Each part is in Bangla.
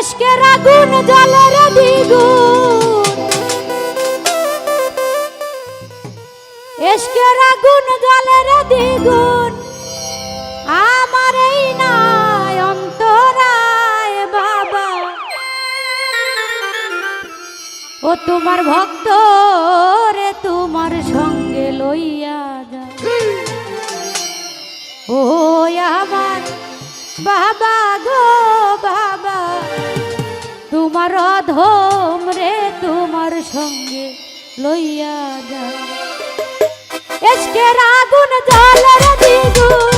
এসকে রাগুন, জলের দ্বিগুণ। এসকে দ্বিগুণ। আমার এই নাই অন্তরায় বাবা। ও তোমার ভক্ত রে, তোমার সঙ্গে লইয়া যা। ও আমার বাবা গো হোম রে তোমার সঙ্গে লইয়া যা এসকে রাগুন জল দিগুন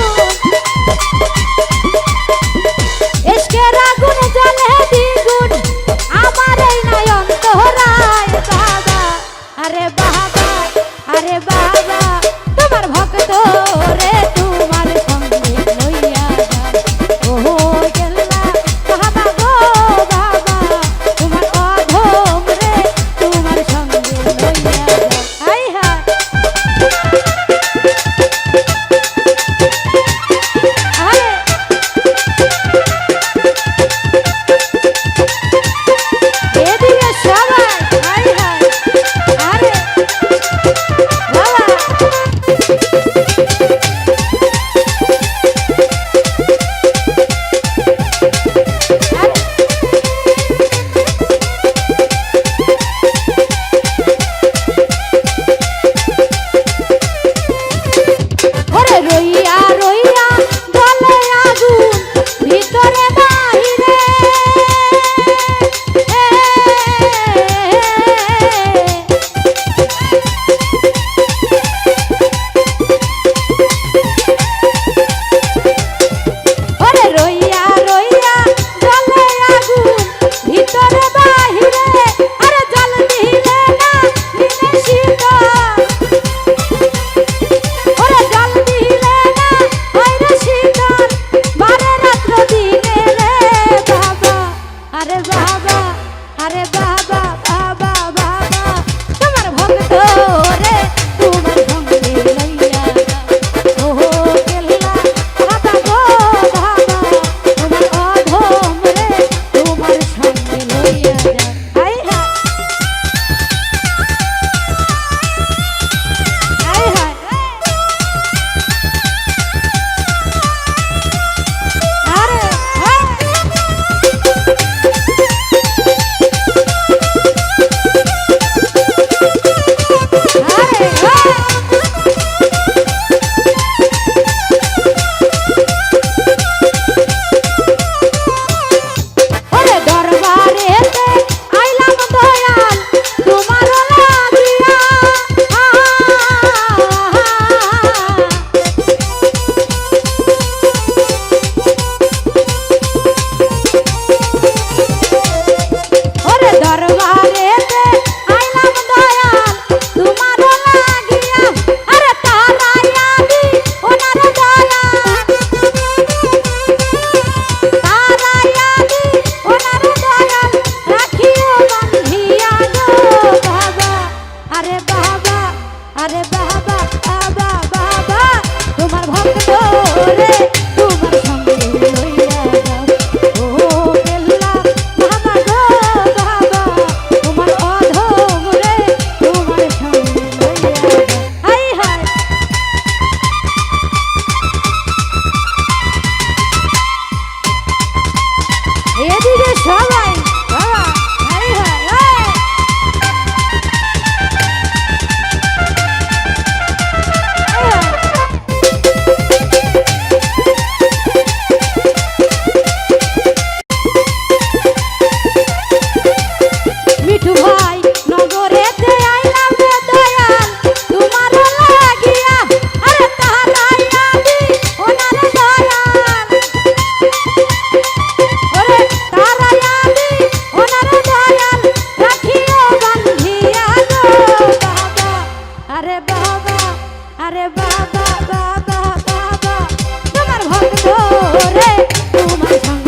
Hey! বাবা বাবা বাবা তোমার ভক্ত রে তোমার সঙ্গ